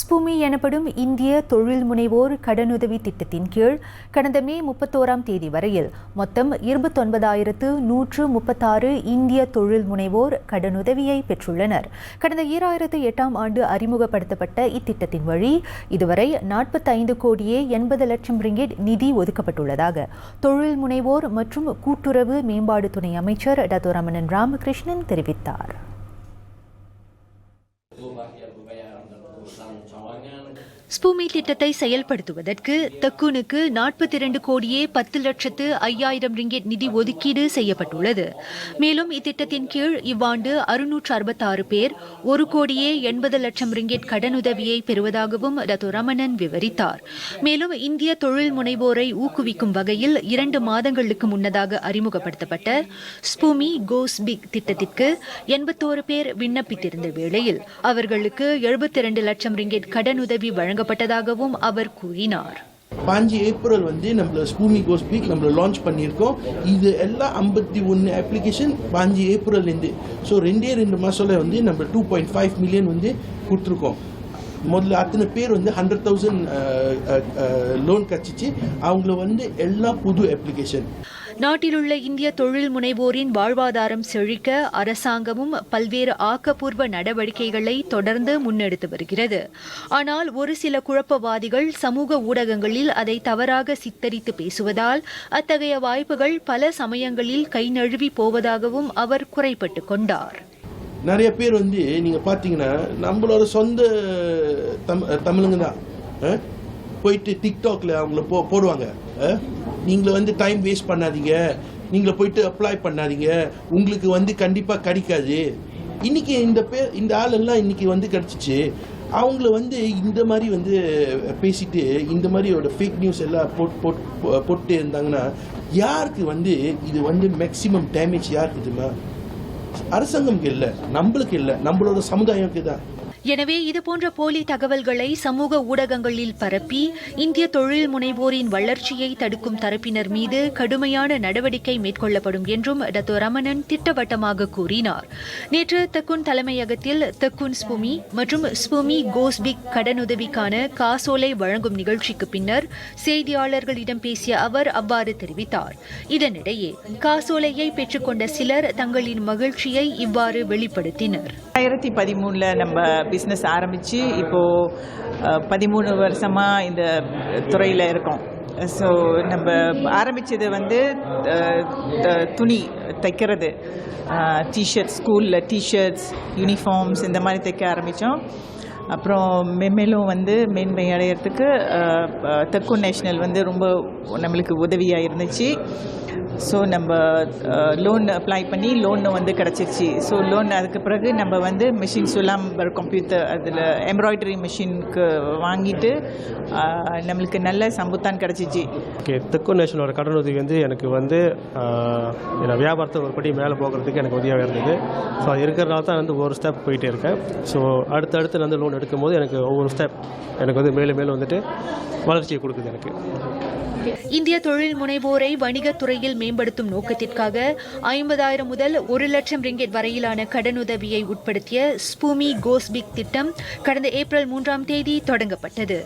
ஸ்பூமி எனப்படும் இந்திய தொழில் முனைவோர் கடனுதவி திட்டத்தின் கீழ் கடந்த மே முப்பத்தோராம் தேதி வரையில் மொத்தம் இருபத்தொன்பதாயிரத்து நூற்று முப்பத்தாறு இந்திய தொழில் முனைவோர் கடனுதவியை பெற்றுள்ளனர். கடந்த ஈராயிரத்து எட்டாம் ஆண்டு அறிமுகப்படுத்தப்பட்ட இத்திட்டத்தின் வழி இதுவரை நாற்பத்தைந்து கோடியே எண்பது லட்சம் ரிங்கிட் நிதி ஒதுக்கப்பட்டுள்ளதாக தொழில் முனைவோர் மற்றும் கூட்டுறவு மேம்பாடு துணை அமைச்சர் டத்துரமணன் ராமகிருஷ்ணன் தெரிவித்தார். ஸ்பூமி திட்டத்தை செயல்படுத்துவதற்கு தக்கூனுக்கு நாற்பத்தி இரண்டு கோடியே பத்து லட்சத்து ஐயாயிரம் ரிங்கெட் நிதி ஒதுக்கீடு செய்யப்பட்டுள்ளது. மேலும் இத்திட்டத்தின் கீழ் இவ்வாண்டு அறுநூற்று அறுபத்தாறு பேர் ஒரு கோடியே எண்பது லட்சம் ரிங்கெட் கடனுதவியை பெறுவதாகவும் ரத்து ரமணன் விவரித்தார். மேலும் இந்திய தொழில் முனைவோரை ஊக்குவிக்கும் வகையில் இரண்டு மாதங்களுக்கு முன்னதாக அறிமுகப்படுத்தப்பட்ட ஸ்பூமி கோஸ் பிக் திட்டத்திற்கு எண்பத்தோரு பேர் விண்ணப்பித்திருந்த வேளையில் அவர்களுக்கு எழுபத்தி இரண்டு லட்சம் ரிங்கெட் கடனுதவி வழங்கப்பட்டதாகவும் அவர் கூறினார். பாஞ்சு ஏப்ரல் வந்து நம்மள ஸ்பூமி கோஸ்பீக் நம்மள லான்ச் பண்ணியிருக்கோம். இது எல்லாம் ஐம்பத்தி ஒன்று அப்ளிகேஷன் பாஞ்சு ஏப்ரல்லேருந்து ஸோ ரெண்டே ரெண்டு மாதத்தில் வந்து நம்ம டூ பாயிண்ட் ஃபைவ் மில்லியன் வந்து கொடுத்துருக்கோம். முதல்ல அத்தனை பேர் வந்து ஹண்ட்ரட் தௌசண்ட் லோன் கிடச்சிச்சு அவங்கள வந்து எல்லா புது அப்ளிகேஷன் நாட்டிலுள்ள இந்திய தொழில் முனைவோரின் வாழ்வாதாரம் செழிக்க அரசாங்கமும் பல்வேறு ஆக்கப்பூர்வ நடவடிக்கைகளை தொடர்ந்து முன்னெடுத்து வருகிறது. ஆனால் ஒரு சில குழப்பவாதிகள் சமூக ஊடகங்களில் அதை தவறாக சித்தரித்து பேசுவதால் அத்தகைய வாய்ப்புகள் பல சமயங்களில் கை நழுவி போவதாகவும் அவர் குறைப்பட்டு கொண்டார். நிறைய பேர் வந்து நீங்கள் பார்த்தீங்கன்னா நம்மளோட சொந்த தம் தமிழுங்க தான். போயிட்டு டிக்டாக்ல அவங்கள போ போடுவாங்க. அஹ், வந்து டைம் வேஸ்ட் பண்ணாதீங்க. நீங்கள் போயிட்டு அப்ளை பண்ணாதீங்க. உங்களுக்கு வந்து கண்டிப்பாக கிடைக்காது. இன்னைக்கு இந்த பேர் இந்த ஆளெல்லாம் இன்னைக்கு வந்து கிடச்சிச்சு. அவங்கள வந்து இந்த மாதிரி வந்து பேசிட்டு இந்த மாதிரியோட ஃபேக் நியூஸ் எல்லாம் போட் போட் போட்டு இருந்தாங்கன்னா யாருக்கு வந்து இது வந்து மேக்சிமம் டேமேஜ் யாருக்கு தெரியுமா? அரசாங்கம்க்கு இல்லை நம்மளுக்கு இல்லை நம்மளோட சமுதாயம்க்கு தான். எனவே இதுபோன்ற போலி தகவல்களை சமூக ஊடகங்களில் பரப்பி இந்திய தொழில் முனைவோரின் வளர்ச்சியை தடுக்கும் தரப்பினர் மீது கடுமையான நடவடிக்கை மேற்கொள்ளப்படும் என்றும் டத்தோ ரமணன் திட்டவட்டமாக கூறினார். நேற்று தக்குன் தலைமையகத்தில் தக்குன் ஸ்புமி மற்றும் ஸ்புமி கோஸ்பிக் கடனுதவிக்கான காசோலை வழங்கும் நிகழ்ச்சிக்கு பின்னர் செய்தியாளர்களிடம் பேசிய அவர் அவ்வாறு தெரிவித்தார். இதனிடையே காசோலையை பெற்றுக்கொண்ட சிலர் தங்களின் மகிழ்ச்சியை இவ்வாறு வெளிப்படுத்தினர். ஆயிரத்தி பதிமூணில் நம்ம பிஸ்னஸ் ஆரம்பித்து இப்போது பதிமூணு வருஷமாக இந்த துறையில் இருக்கோம். ஸோ நம்ம ஆரம்பித்தது வந்து துணி தைக்கிறது. டிஷர்ட்ஸ் ஸ்கூலில் டிஷர்ட்ஸ் யூனிஃபார்ம்ஸ் இந்த மாதிரி தைக்க ஆரம்பித்தோம் அப்புறம் மென்மேலும் வந்து மேன்மை அடையிறதுக்கு அஹ், தெற்கு நேஷனல் வந்து ரொம்ப நம்மளுக்கு உதவியாக இருந்துச்சு. ஸோ நம்ம லோன் அப்ளை பண்ணி லோன் வந்து கிடச்சிருச்சு. ஸோ லோன் அதுக்கு பிறகு நம்ம வந்து மிஷின்ஸ் எல்லாம் கம்ப்யூட்டர் அதில் எம்ப்ராய்டரி மிஷினுக்கு வாங்கிட்டு நம்மளுக்கு நல்ல சம்புத்தான் கிடச்சிச்சு. ஓகே தெற்கு நேஷனோட உதவி வந்து எனக்கு வந்து ஆஹ், வியாபாரத்தை ஒரு படி மேலே போகிறதுக்கு எனக்கு உதவியாக இருந்தது. ஸோ அது இருக்கிறனால தான் வந்து ஒரு ஸ்டெப் போயிட்டே இருக்கேன். ஸோ அடுத்தடுத்து வந்து லோன் எடுக்கும்போது எனக்கு ஒவ்வொரு ஸ்டெப் எனக்கு வந்து மேலும் மேலும் வந்துட்டு வளர்ச்சியை கொடுக்குது எனக்கு. இந்திய தொழில் முனைவோரை வணிகத்துறையில் மேம்படுத்தும் நோக்கத்திற்காக ஐம்பதாயிரம் முதல் ஒரு லட்சம் ரிங்கெட் வரையிலான கடனுதவியை உட்படுத்திய ஸ்பூமி கோஸ்பிக் திட்டம் கடந்த ஏப்ரல் மூன்றாம் தேதி தொடங்கப்பட்டது.